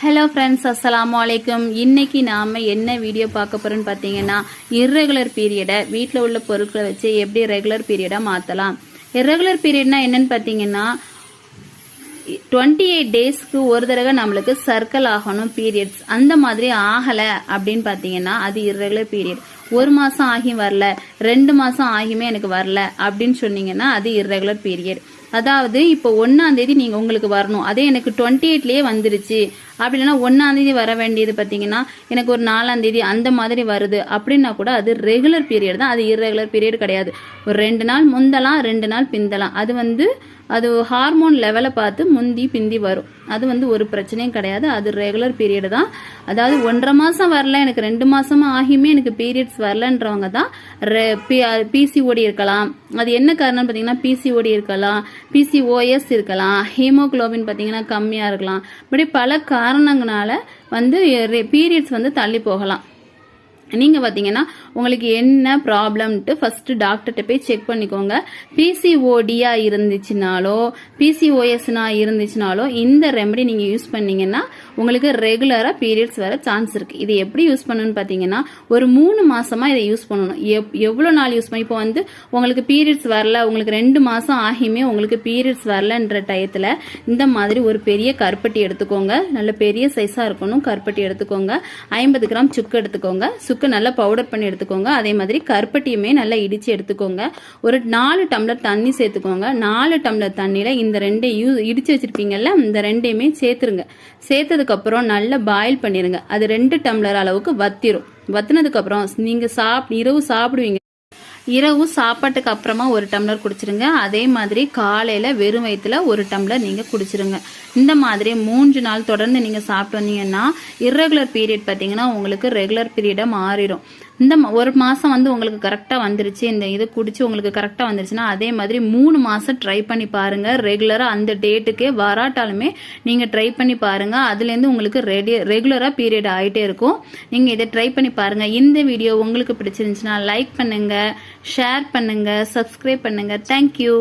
Hello friends அஸ்லாம் அலைக்கும் இன்னைக்கு நாம் என்ன வீடியோ பார்க்க போகிறோன்னு பார்த்தீங்கன்னா இர்ரெகுலர் பீரியடை வீட்டில் உள்ள பொருட்களை வச்சு எப்படி ரெகுலர் பீரியடாக மாற்றலாம் இர்ரெகுலர் பீரியட்னா என்னன்னு பார்த்தீங்கன்னா டுவெண்ட்டி எயிட் டேஸ்க்கு ஒரு தடவை நம்மளுக்கு சர்க்கிள் ஆகணும் பீரியட்ஸ் அந்த மாதிரி ஆகலை அப்படின்னு பார்த்தீங்கன்னா அது இர்ரெகுலர் பீரியட் ஒரு மாதம் ஆகியும் வரல ரெண்டு மாதம் ஆகியுமே எனக்கு வரல அப்படின்னு சொன்னீங்கன்னா அது இர்ரெகுலர் பீரியட் அதாவது இப்போ ஒன்னாம் தேதி நீங்க உங்களுக்கு வரணும். அதே எனக்கு டுவெண்ட்டி எயிட்லயே வந்துருச்சு. அப்படி இல்லைன்னா ஒன்னாம் தேதி வர வேண்டியது பார்த்தீங்கன்னா எனக்கு ஒரு நாலாம் தேதி அந்த மாதிரி வருது. அப்படின்னா கூட அது ரெகுலர் பீரியட் தான். அது இர்ரெகுலர் பீரியட் கிடையாது. ஒரு ரெண்டு நாள் முந்தலாம் ரெண்டு நாள் பிந்தலாம். அது வந்து அது ஹார்மோன் லெவலை பார்த்து முந்தி பிந்தி வரும். அது வந்து ஒரு பிரச்சனையும் கிடையாது. அது ரெகுலர் பீரியட் தான். அதாவது ஒன்றரை மாதம் வரல எனக்கு ரெண்டு மாசமா ஆகியுமே எனக்கு பீரியட்ஸ் வரலன்றவங்க தான் பிசிஓடி இருக்கலாம். அது என்ன காரணம் பார்த்தீங்கன்னா பிசிஓடி இருக்கலாம் பிசிஓஎஸ் இருக்கலாம் ஹீமோகுளோபின் பார்த்தீங்கன்னா கம்மியாக இருக்கலாம். இப்படி பல காரணங்களால வந்து பீரியட்ஸ் வந்து தள்ளி போகலாம். நீங்கள் பார்த்தீங்கன்னா உங்களுக்கு என்ன ப்ராப்ளம்ட்டு ஃபஸ்ட்டு டாக்டர்கிட்ட போய் செக் பண்ணிக்கோங்க. பிசிஓடியா இருந்துச்சுனாலோ பிசிஓஎஸ்னா இருந்துச்சுனாலோ இந்த ரெமடி நீங்கள் யூஸ் பண்ணீங்கன்னா உங்களுக்கு ரெகுலராக பீரியட்ஸ் வர சான்ஸ் இருக்குது இது எப்படி யூஸ் பண்ணணும்னு பார்த்தீங்கன்னா ஒரு மூணு மாதமாக இதை யூஸ் பண்ணணும். எவ் எவ்வளோ நாள் யூஸ் பண்ணி இப்போ வந்து உங்களுக்கு பீரியட்ஸ் வரல உங்களுக்கு ரெண்டு மாதம் ஆகியுமே உங்களுக்கு பீரியட்ஸ் வரலன்ற டயத்தில் இந்த மாதிரி ஒரு பெரிய கருப்பட்டி எடுத்துக்கோங்க. நல்ல பெரிய சைஸாக இருக்கணும் கருப்பட்டி எடுத்துக்கோங்க. ஐம்பது கிராம் சுக்கு எடுத்துக்கோங்க. சுக்கு நல்லா பவுடர் பண்ணி எடுத்துக்கோங்க. அதே மாதிரி கருப்பட்டியுமே நல்லா இடித்து எடுத்துக்கோங்க. ஒரு நாலு டம்ளர் தண்ணி சேர்த்துக்கோங்க. நாலு டம்ளர் தண்ணியில் இந்த ரெண்டையும் யூ இடித்து வச்சுருப்பீங்கல்ல இந்த ரெண்டையுமே சேர்த்துருங்க. சேர்த்ததுக்கப்புறம் நல்லா பாயில் பண்ணிடுங்க அது ரெண்டு டம்ளர் அளவுக்கு வத்திரும். வத்தினதுக்கப்புறம் நீங்கள் சாப் இரவு சாப்பிடுவீங்க. இரவு சாப்பாட்டுக்கு அப்புறமா ஒரு டம்ளர் குடிச்சிருங்க. அதே மாதிரி காலையில் வெறும் வயிற்றுல ஒரு டம்ளர் நீங்கள் குடிச்சிருங்க. இந்த மாதிரி மூன்று நாள் தொடர்ந்து நீங்கள் சாப்பிட்டு வந்தீங்கன்னா இர்ரெகுலர் பீரியட் பார்த்தீங்கன்னா உங்களுக்கு ரெகுலர் பீரியடாக மாறிடும். இந்த ஒரு மாதம் வந்து உங்களுக்கு கரெக்டாக வந்துருச்சு இந்த இது குடிச்சு உங்களுக்கு கரெக்டாக வந்துருச்சுன்னா அதே மாதிரி மூணு மாதம் ட்ரை பண்ணி பாருங்கள் ரெகுலராக அந்த டேட்டுக்கே வராட்டாலுமே நீங்கள் ட்ரை பண்ணி பாருங்கள் அதுலேருந்து உங்களுக்கு ரெடி ரெகுலராக பீரியட் ஆகிட்டே இருக்கும். நீங்கள் இதை ட்ரை பண்ணி பாருங்கள் இந்த வீடியோ உங்களுக்கு பிடிச்சிருந்துச்சுன்னா லைக் பண்ணுங்கள் ஷேர் பண்ணுங்கள் சப்ஸ்கிரைப் பண்ணுங்கள் தேங்க்யூ